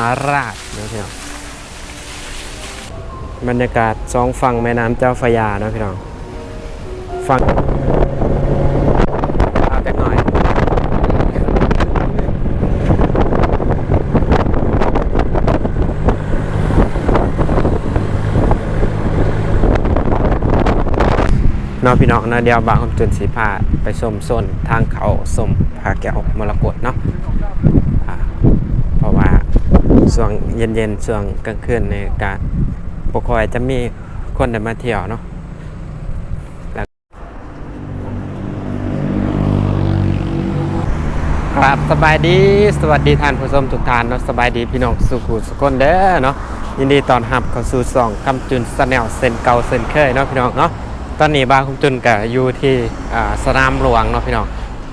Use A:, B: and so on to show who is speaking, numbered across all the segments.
A: ามหาราชนะพี่น้องบรรยากาศสองฝั่งแม่น้ำเจ้าพระยานะพี่น้องฝั่งเอาจักหน่อยนอพี่น้องนะเดียวบางคำจุนสีผ้าไปชมโซนทางเขาสมผาแก้วมรกตเนาะอ่าเพราะว่า ช่วงเย็นๆช่วงกลางคืนในการปกคอยจะมีคนเดินมาเที่ยวเนาะครับสบายดีสวัสดีท่านผู้ชมทุกท่านเนาะสบายดีพี่น้องสุขุสุขคนเด้อเนาะยินดีตอนรับเข้าสู่สองคำจุนสแนลเซนเก่าเซนเคยเนาะพี่น้องเนาะตอนนี้บาคำจุนกับอยู่ที่อ่าสนามหลวงเนาะพี่น้อง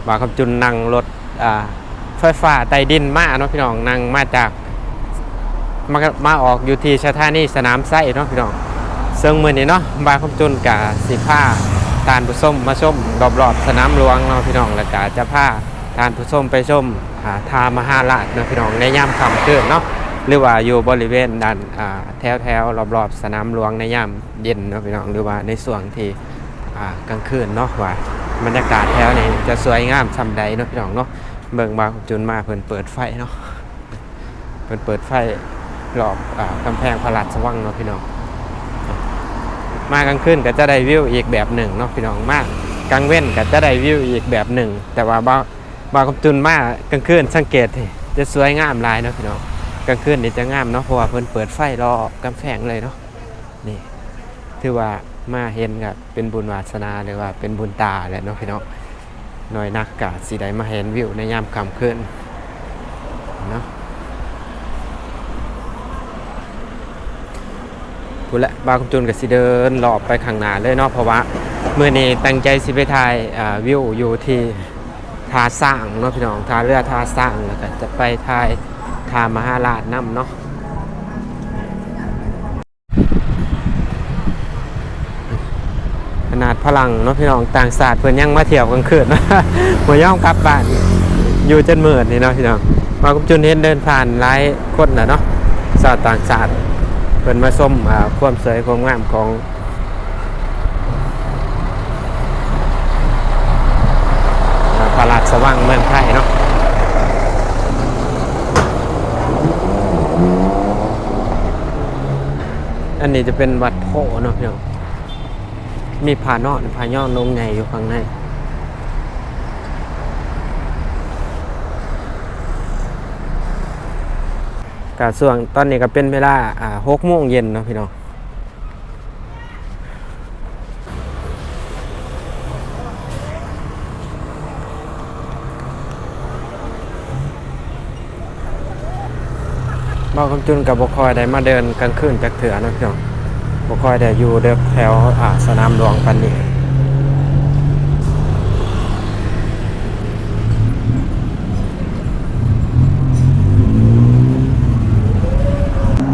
A: บาคำจุนนั่งรถอ่าไฟฟ้าใต้ดินมาเนาะพี่น้องนั่งมาจาก มามาออกอยู่ที่สถานีสนามไส้เนาะพี่น้องเซึ่งมือนี้เนาะบาคำจุนกับสิผ้าทานผู้ชมมาชมรอบๆสนามหลวงเนาะพี่น้องแล้วก็จะพาทานผู้ชมไปชมอ่าทามหาราชเนาะพี่น้องในย่ามค่ำคืนเนาะหรือว่าอยู่บริเวณด้านแถวแถวๆรอบๆสนามหลวงในย่ามเย็นเนาะพี่น้องหรือว่าในส่วนที่กลางคืนเนาะว่าบรรยากาศแถวนี้จะสวยงามซำใดเนาะพี่น้องเนาะเบิ่งบาวจุนมาเพิ่นเปิดไฟเนาะเพิ่นเปิดไฟ รอบอกำแพงพระราชวังเนาะพี่น้อง มากลางคืนก็จะได้วิวอีกแบบหนึ่งเนาะพี่น้องมากกลางเว้นก็จะได้วิวอีกแบบหนึ่ง แต่ว่าบาวบาวกำจุนมากลางคืนสังเกตสิจะสวยงามลายเนาะพี่น้องกลางคืนนี่จะงามเนาะเพราะว่าเพิ่นเปิดไฟรอบกำแพงเลยเนาะนี่ถือว่ามาเห็นกับเป็นบุญวาสนาหรือว่าเป็นบุญตาแหละเนาะพี่น้องน้อยนักกาสีใดมาเห็นวิวในยามค่ำคืนเนาะ พูดละบางจุนกับสิเดินหลอบไปข้างหน้าเลยเนาะเพราะว่าเมื่อนี้ตั้งใจสิไปถ่ายวิวอยู่ที่ทาสร้างเนาะพี่น้องทาเรือทาสร้างแล้วก็จะไปถ่ายทามหาราชน้ำเนาะขนาดพลังเนาะพี่น้องต่างศาสตร์เพิ่อนยังมาเที่ยวกลางคืนหัวย่อมกลับบ้านอยู่จนเมืดนี่เนาะพี่น้องมากุมจุนเห็นเดินผ่านหลายคนน่ะเนาะชาวต่างชาสติเพิ่นมาชมความสวยความงามของอ่าพราชสว่างเมืองไทยเนาะอันนี้จะเป็นวัดโพเนาะพี่น้องมีผานอนผาย่อนลงใหญ่อยู่ข้างใน กะส่วงตอนนี้ก็เป็นเวลาอ่าหกโมงเย็นเนาะพี่น้องบ่าคำจุนกับบกคอยได้มาเดินกลางคืนจากเถื่อเนะพี่น้องบ่ค่อยได้อยู่เด็กแถวอ่าสนามหลวงปันนี้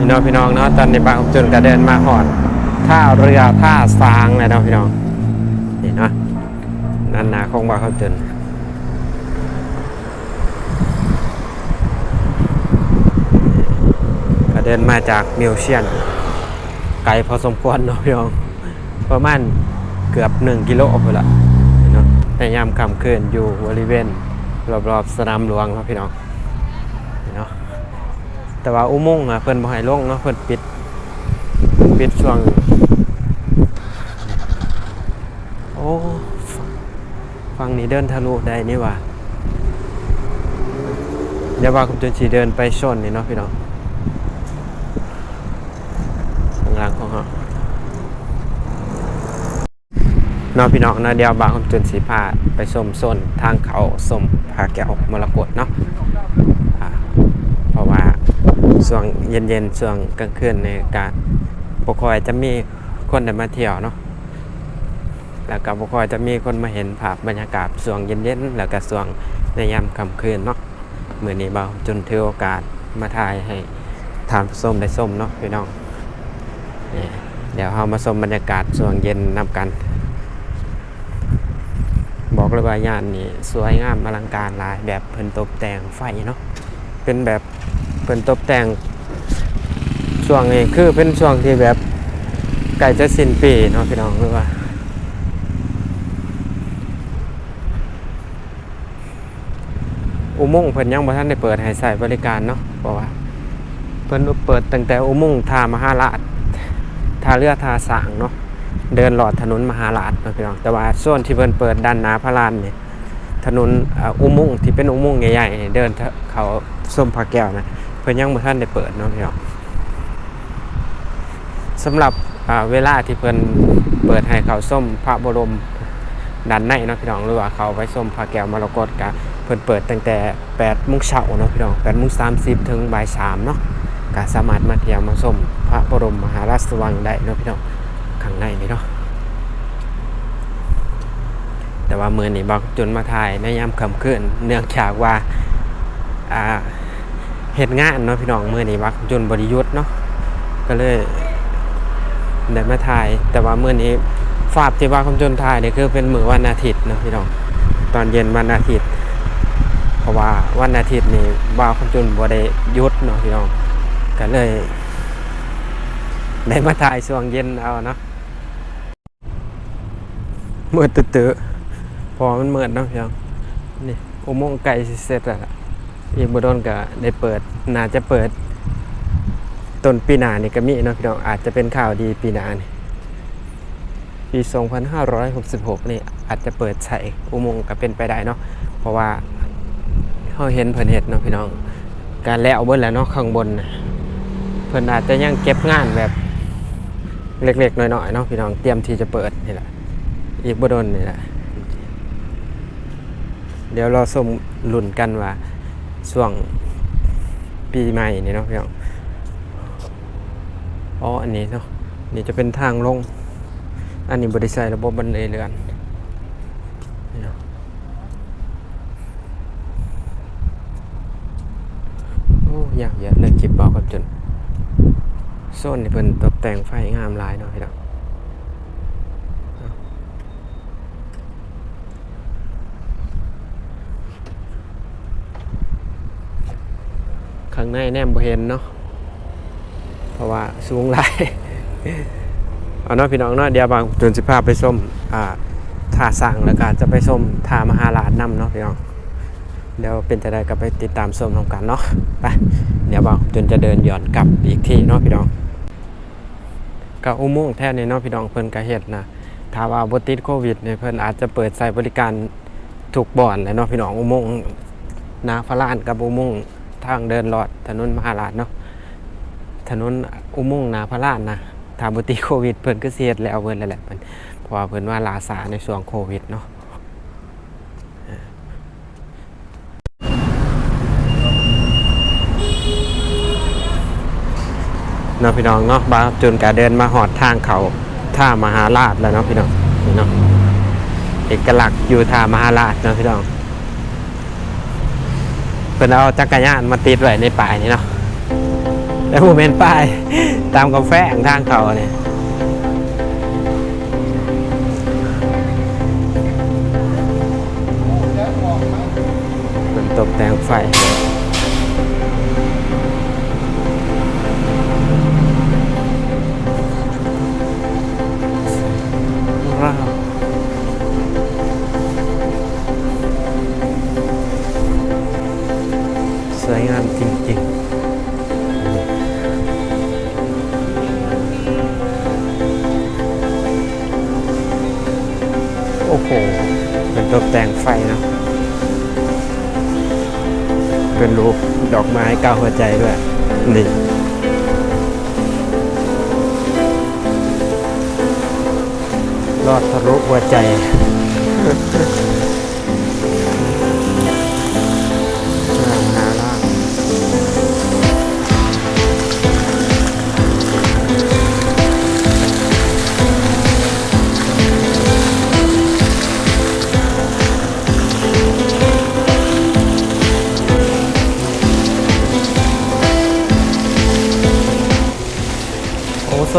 A: พี่น้องพี่น้องเนาะตอนนี้บางจุนก็เดินมาหอดท่าเรือท่าสางเลยเนาะพี่น้องนี่เนาะนั่นนาคงบางจนก็เดินมาจากมิวเซียน ไกลพอสมควรเนาะพี่น้องประมาณเกือบ1กิโลไปละเนาะในยามค่ำคืนอยู่บริเวณรอบๆสนามหลวงเนาะพี่น้อง แต่ว่าอุโมงค์อะเพิ่นบ่ให้ลงเนาะเพิ่นปิดปิดช่วง โอ้ฝั่งนี้เดินทะลุได้นี่ว่าเดี๋ยวว่าคุณจนสีเดินไปชนนี่เนาะพี่น้องข้างหล่างของเขาเน้องพี่น้องนะเดี๋ยวบางคำจุนสีผ้าไปชมโซนทางเขาสมผาแก้วมรกตเนาะอ่าเพราะว่า ช่วงเย็นๆช่วงกลางคืนในการปกคอยจะมีคนเดินมาเที่ยวเนาะแล้วก็ปกคอยจะมีคนมาเห็นภาพบรรยากาศช่วงเย็นๆแล้วก็ช่วงในยามค่ำคืนเนาะมือนี้เบาจนถือโอกาสมาถ่ายให้ทานผู้มได้ชมเนาะพี่น้องเดี๋ยวเรามาชมบรรยากาศช่วงเย็นนำกัน บอกเลยว่าย่านนี้สวยงามอลังการหลายแบบเพิ่นตกแต่งไฟเนาะเป็นแบบ เพิ่นตกแต่งช่วงนี้คือเป็นช่วงที่แบบใกล้จะสิ้นปีเนาะพี่น้องหรือว่าอุโมงค์เพิ่นยังบ่ทันได้เปิดให้ใช้บริการเนาะเพราะว่าเพิ่นเปิดตั้งแต่อุโมงค์ท่ามหาราชท่าเรือท่าสางเนาะเดินหลอดถนนมหาราชนาะพี่น้องแต่ว่าส่วนที่เพิ่นเปิดด้านหน้าพระลานเนี่ยถนนอุโมงค์ที่เป็นอุโมงค์ใหญ่ๆเดินเถอะเขาส้มพระแก้วนะ เพิ่นยังบ่ทันได้เปิดเนาะพี่น้องสำหรับเวลาที่เพิ่นเปิดให้เขาส้มพระบรมด้านในเนาะพี่น้องหรือว่าเขาไว้ส้มพระแก้วมรกตกะเพิ่นเปิดตั้งแต่8โมงเช้าเนาะพี่น้อง8โมง30ถึงบ่าย3เนาะก็สามารถมาเที่ยวมาชมพระบรมมหาราชวังได้เนาะพี่น้องข้างในนี่เนาะแต่ว่ามื้อนี้บอกจนมาถ่ายในยามค่ำคืนเนื่องจากว่าอ่า เฮ็ดงานเนาะพี่น้องมื้อนี้บักจนบริยุทธ์เนาะก็เลยได้มาถ่าย แต่ว่ามื้อนี้ฝาบที่ว่าคำจนถ่ายเนี่ยคือเป็นมือวันอาทิตย์เนาะพี่น้องตอนเย็นวันอาทิตย์ เพราะว่าวันอาทิตย์นี่บ่าวคำจุนบ่ได้หยุดเนาะพี่น้องก็เลยได้มาถ่ายช่วงเย็นเอาเนาะมืดตื้อๆพอมันเมืดเนาะพี่น้องนี่อุโมงค์ไก่เสร็จแล้ว อีกบ่โดนก็ได้เปิดน่าจะเปิดต้นปีหน้านี่ก็มีเนาะพี่น้องอาจจะเป็นข่าวดีปีหน้านี่ปี 2566 นี่อาจจะเปิดใช้อุโมงค์ก็เป็นไปได้เนาะเพราะว่าเขาเห็นเพิ่นเฮ็ดเนาะพี่น้อง การแล้วเบิ่แล้วเนาะข้างบนเพิ่นอาจจะยังเก็บงานแบบเล็กๆน้อยๆเนาะพี่น้องเตรียมที่จะเปิดนี่แหละอีกบ่โดนนี่แหละเดี๋ยวเราสมลุ้นกันว่า ช่วงปีใหม่นี่เนาะพี่น้องอ๋ออันนี้เนาะนี่จะเป็นทางลง อันนี้บริษัทระบบบันไดเรือนนี่เนาะโอ้ยากเยอะเลยคลิปบอกกับจนโซนนี่เพิ่นตกแต่งไฟงามลายเนาะพี่น้อง ข้างในแนมบ่เห็นเนาะเพราะว่าสูงหลายเอาเนาะพี่น้องเนาะเดี๋ยวบางจนสิพาไปส้มอ่าท่าสั่งแล้วก็จะไปส้มท่ามหาลาดน้ำเนาะพี่น้องเดี๋ยวเป็นจะได้ก็ไปติดตามส้มทำกันเนาะไปเดี๋ยวบางจนจะเดินย้อนกลับอีกที่เนาะพี่น้องก็อุโมงค์แท้นี่เนาะพี่น้องเพิ่นก็เฮ็ดนะถ้าว่าบ่ติดโควิดเนี่ยเพิ่นอาจจะเปิดใช้บริการทุกบ่อนเลยเนาะพี่น้องอุโมงค์นาฟาลานกับอุโมงค์ ทางเดินลอดถนนมหาลาดเนาะถนนอุโมงค์นาฟาลานนะถาบ่ติโควิดเพิ่นก็เสียดแล้วเพิ่นแหละเพิ่นเพราะว่าเพิ่นว่าลาสาในช่วงโควิดเนาะเนาะพี่น้องเนาะบาจนกาเดินมาหอดทางเขาท่ามหาราชแล้วเนาะพี่น้องนี่เนาะเอกลักษณ์อยู่ท่ามหาราชเนาะพี่น้อง พิ่นเอาจักรยานมาติดไว้ในป่ายนี่เนาะแล้วผมเป็นป้าย ตามกาแฟทางเขาเนี่ยมันตกแต่งไฟ โหเป็นตกแต่งไฟนะเป็นรูปดอกไม้ก้าวหัวใจด้วย นี่รอดทะลุหัวใจ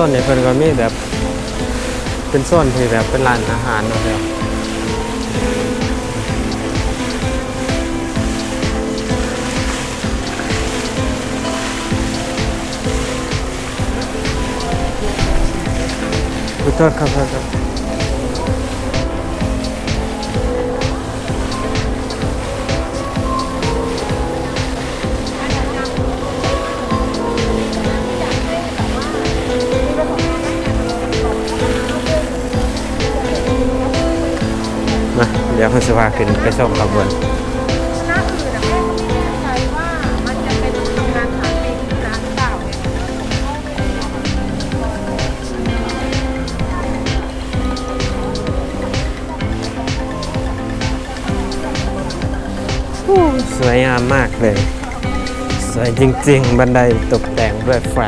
A: นนี่เพิ่นก็มีแบบ เป็นโซนที่แบบเป็นร้านอาหารนาะครับไปโทษครับครับ เดี๋ยวคุณสภาขึ้นไปส่งขบวน
B: หน้าอื่นอะแม่ก็ไม่แน่ใจว่ามันจะเป็นทำงานสามปีที่ร้านหรือเปล่าเนี่ย
A: สวยงามมากเลย สวยจริง ๆ บันไดตกแต่งด้วยไฟ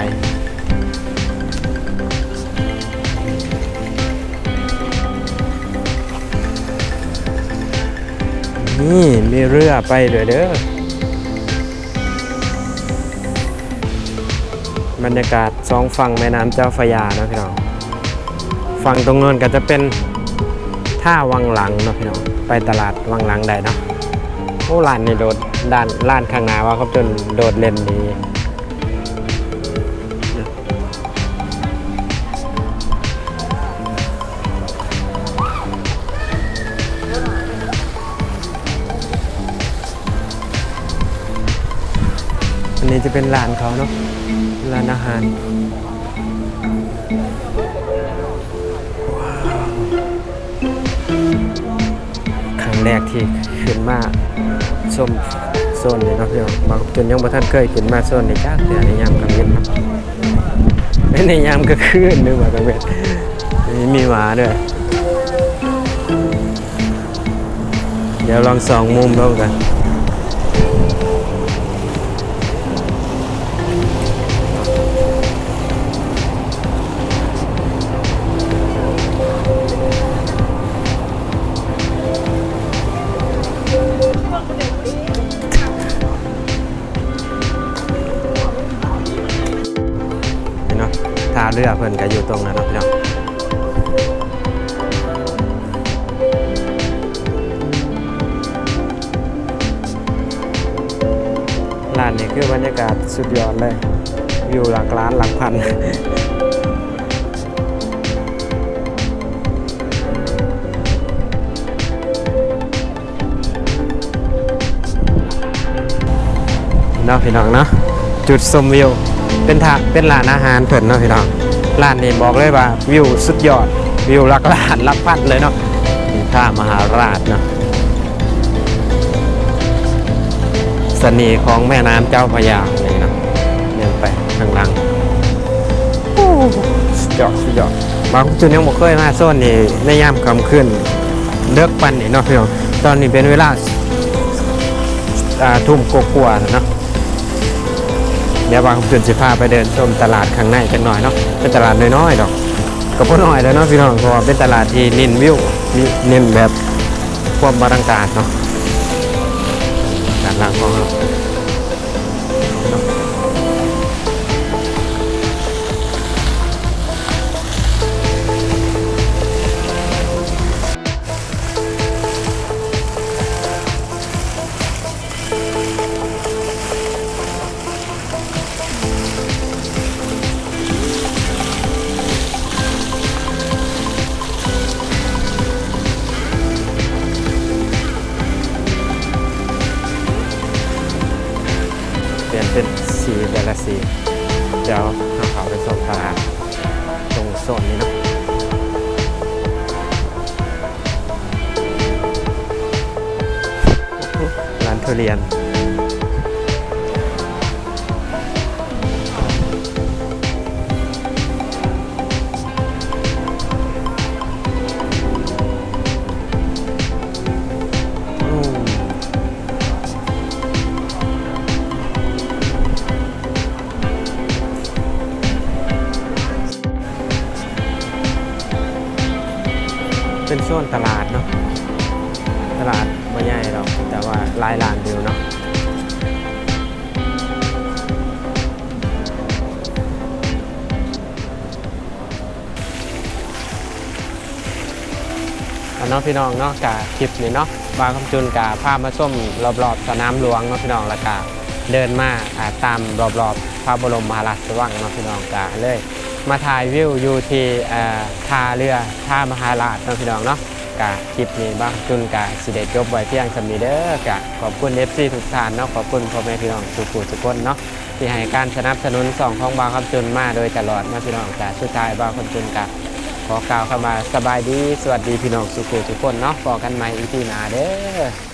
A: นี่มีเรือไปเด้อเด้อบรรยากาศสองฝั่งแม่น้ำเจ้าฟยานะพี่น้องฝั่งตรงนู้นก็จะเป็นท่าวังหลังนะพี่น้องไปตลาดวังหลังได้เนาะโอ้ร้านนี่โดดด้านร้านข้างหน้าว่าเขาจนโดดเล่นดี นนี้จะเป็นร้านเขาเนาะร้านอาหารว้าวครั้งแรกที่ขึ้นมาชมโซนนี้เนาะพี่น้องบางจนยังบ่ทันเคยขึ้นมาโซนนี้จ้าแต่ในยามกลางเย็นครับเอ้ยในยามกลางคืนนึกว่ากลางเวนนี่มีหมาด้วยเดี๋ยวลองสองมุมแล้วกัน รือเพิ่นก็อยู่ตรงนั้นเนาะพี่น้องร้านนี้คือบรรยากาศสุดยอดเลยวิวหลักล้านหลักพันเนาะพี่น้องเนาะจุดชมวิว เป็นทางเป็นร้านอาหารเพิ่นเนาะพี่น้อง ร้านนี้บอกเลยว่าวิวสุดยอด วิวลักล้านลักพันเลยเนาะท่ามหาราชเนาะสน่ห์ของแม่น้ำเจ้าพระยานี่เนาะเนี่ยไปข้างหลังสุดยอดสุดยอดบางจุดยังบ่เคยมาโซนนี้ในยามค่ำคืนเลิกปันนี่เนาะพี่น้องตอนนี้เป็นเวลาทุ่มกว่าๆแล้วเนาะ เดี๋ยวบางจุดสิพาไปเดินชมตลาดข้างในกันหน่อยเนาะเป็นตลาดน้อยๆดอกก็พอน้อยแล้วเนาะพี่น้องเพราะว่าเป็นตลาดที่เน้นวิวมีเน้นแบบความบรรยากาศเนาะด้านหล่างของเรา เป็นสีแต่ละสี เดี๋ยวหาเขาไปชมตาตรงโซนนี้นะร้านทุเรียน โซนตลาดเนาะตลาดไม่ใหญ่หรอกแต่ว่าลายร้านเดียวเนาะเอาเนาะพี่น้องเนาะกาคลิปนี้เนาะบางคำจุนกาพาพมาส้มรอบๆสนามหลวงเนาะพี่น้องล้วกาเดินมาอ่าตามรอบๆพระบรมมหาราชวังเนาะพี่น้องกาเลย มาถ่ายวิวอยู่ที่ท่าเรือท่ามหาราชเนาะพี่น้องเนาะกะคลิปนี้บ้างจุนกะสิเดจบไว้เพียงสำนีเด้อกะขอบคุณ FC ทุกท่านเนาะขอบคุณพ่อแม่พี่น้องทุกผู้ทุกคนเนาะที่ให้การสนับสนุนสองของบางคำจุนมาโดยตลอดเนาะพี่น้องกะสุดท้ายบางคำจุนกะขอกล่าวเข้ามาสบายดีสวัสดีพี่น้องสุขุทุกคนเนาะพอกันใหม่อีพีหน้าเด้อ